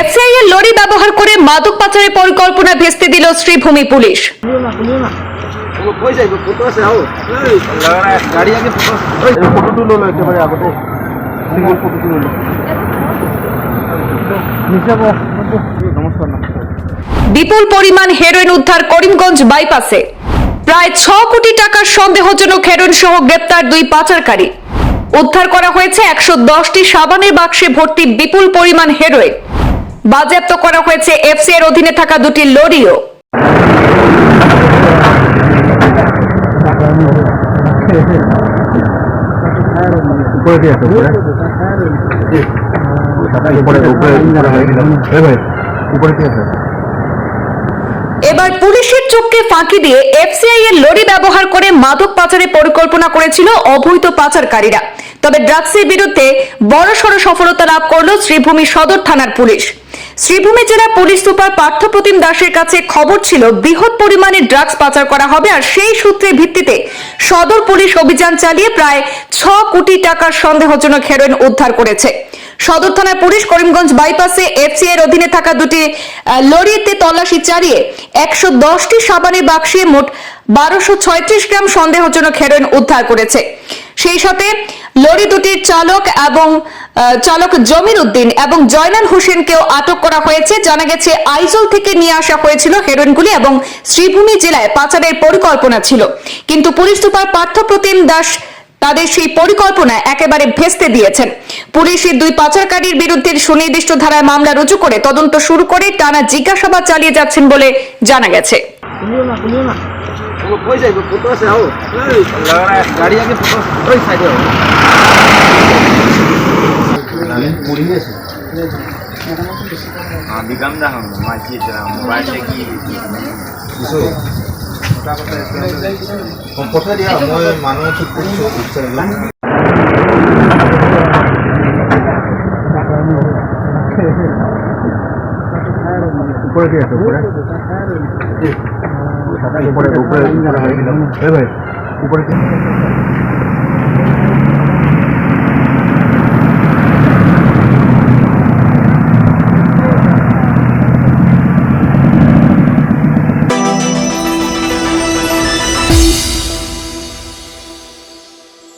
FCI এর lorry ব্যবহার করে মাদক পাচারের পরিকল্পনা ভেস্তে দিল শ্রীভূমি পুলিশ। বিপুল পরিমাণ হেরোইন উদ্ধার করিমগঞ্জ বাইপাসে প্রায় ছ কোটি টাকার সন্দেহজনক হেরোইন সহ গ্রেপ্তার দুই পাচারকারী। উদ্ধার করা হয়েছে একশো দশটি সাবানের বাক্সে ভর্তি বিপুল পরিমাণ হেরোইন বাজেয়াপ্ত করা হয়েছে এফসি এর অধীনে থাকা দুটি লরিও। এবার পুলিশের চোখকে ফাঁকি দিয়ে এফসিআই এর লরি ব্যবহার করে মাদক পাচারের পরিকল্পনা করেছিল অবৈধ পাচারকারীরা। তবে ড্রাগসের বিরুদ্ধে বড়সড় সফলতা লাভ করল শ্রীভূমি সদর থানার পুলিশ। শ্রীভূমি জেলা পুলিশ সুপার পার্থপ্রতিম দাসের কাছে খবর ছিল, বৃহৎ পরিমাণে ড্রাগস পাচার করা হবে আর সেই সূত্রের ভিত্তিতে সদর পুলিশ অভিযান চালিয়ে প্রায় ছ কোটি টাকার সন্দেহজনক হেরোইন উদ্ধার করেছে। সদর থানার পুলিশ করিমগঞ্জ বাইপাসে এফসি এর অধীনে থাকা দুটি লরিতে তল্লাশি চালিয়ে একশো দশটি সাবানের বাক্সে মোট বারোশো ছয়ত্রিশ গ্রাম সন্দেহজনক হেরোইন উদ্ধার করেছে। সেই সাথে লরি দুটির চালক এবং চালক জমির উদ্দিন এবং জয়নাল হোসেনকেও আটক করা হয়েছে। জানা গেছে আইজল থেকে নিয়ে আসা হয়েছিল হেরোইনগুলি এবং শ্রীভূমি জেলায় পাচারের পরিকল্পনা ছিল। কিন্তু পুলিশ সুপার পার্থপ্রতিম দাস তাদের সেই পরিকল্পনা একেবারে ভেস্তে দিয়েছেন। পুলিশ দুই পাচারকারীর বিরুদ্ধে সুনির্দিষ্ট ধারায় মামলা রুজু করে তদন্ত শুরু করে টানা জিজ্ঞাসাবাদ চালিয়ে যাচ্ছেন বলে জানা গেছে। কাম দেখো মাছি মোবাইল দেখি পঠাই দিয়া মই মানুহ ঠিক কৰিছোঁ উপরে দিয়ে আছে উপরে উপরে উপরে উপরে হয়ে ভাই উপরে